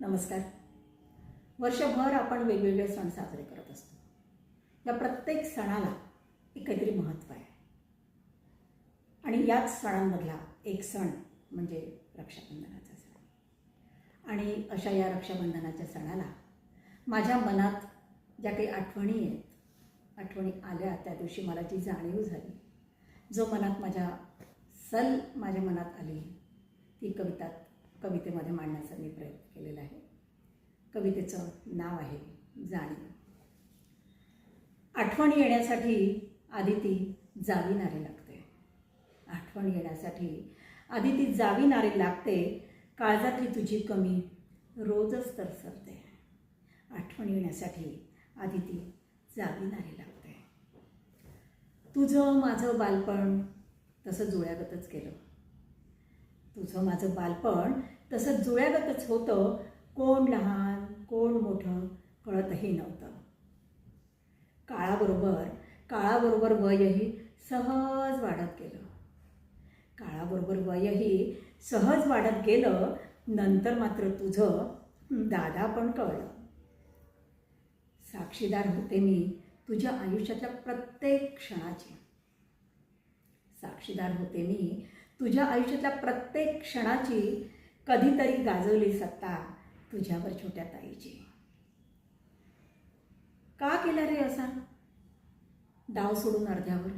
नमस्कार. वर्षभर आपण वेगवेगळे सण साजरे करत असतो. या प्रत्येक सणाला एक काहीतरी महत्त्व आहे. आणि याच सणांमधला एक सण म्हणजे रक्षाबंधनाचा सण. आणि अशा या रक्षाबंधनाच्या सणाला माझ्या मनात ज्या काही आठवणी आहेत आठवणी आल्या त्या दिवशी मला जी जाणीव झाली जो मनात माझ्या सल माझ्या मनात आली ती कवितात कवितेमध्ये मांडण्याचा मी प्रयत्न केलेला आहे. कवितेचं नाव आहे जाणीव. आठवण येण्यासाठी आधी ती जावी नारे लागते. आठवण येण्यासाठी आधी ती जावी लागते. काळजातली तुझी कमी रोजच तरसरते. आठवण येण्यासाठी आधी ती जावी लागते. तुझं माझं बालपण तसं जुळ्यागतच केलं तुझं माझं बालपण तसं जुळ्यागतच होतं. कोण लहान कोण मोठं कळतही नव्हतं. काळाबरोबर काळाबरोबर वयही सहज वाढत गेलं. काळाबरोबर वयही सहज वाढत गेलं नंतर मात्र तुझं दादा पण कळलं. साक्षीदार होते मी तुझ्या आयुष्यातल्या प्रत्येक क्षणाची. साक्षीदार होते मी तुझ्या आयुष्यातल्या प्रत्येक क्षणाची कधीतरी गाजवली सत्ता तुझ्यावर छोट्या ताईची. का केला रे असा? डाव सोडून अर्ध्यावर.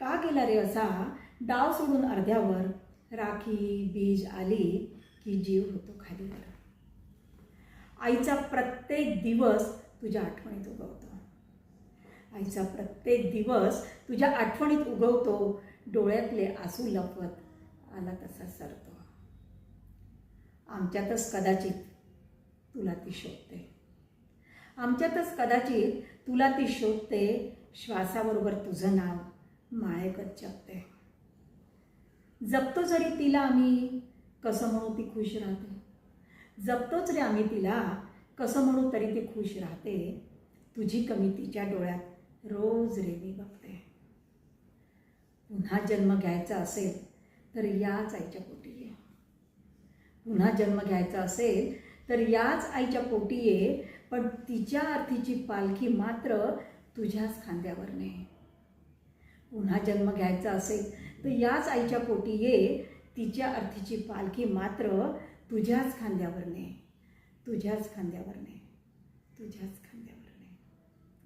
का केला रे असा? डाव सोडून अर्ध्यावर राखी बीज आली की जीव होतो खालीवर. आईचा प्रत्येक दिवस तुझ्या आठवणीत उगवतो. आईचा प्रत्येक दिवस तुझ्या आठवणीत उगवतो डोळ्यातले आसू लपवत आला तसा सरतो. आमच्यातच कदाचित तुला ती शोधते आमच्यातच कदाचित तुला ती शोधते श्वासाबरोबर तुझं नाव माळेकत जपते. जपतो जरी तिला आम्ही कसं म्हणू ती खुश राहते. जपतोच रे आम्ही तिला कसं म्हणू तरी ती खुश राहते. तुझी कमी तिच्या डोळ्यात रोज रेवी बघते. पुन्हा जन्म घ्यायचा असेल तर याच आईच्या पोटी ये पुन्हा जन्म घ्यायचा असेल तर याच आईच्या पोटी ये पण तिच्या अर्थीची पालखी मात्र तुझ्याच खांद्यावर ने पुन्हा जन्म घ्यायचा असेल तर याच आईच्या पोटी ये तिच्या अर्थीची पालखी मात्र तुझ्याच खांद्यावर ने तुझ्याच खांद्यावर ने तुझ्याच खांद्यावर.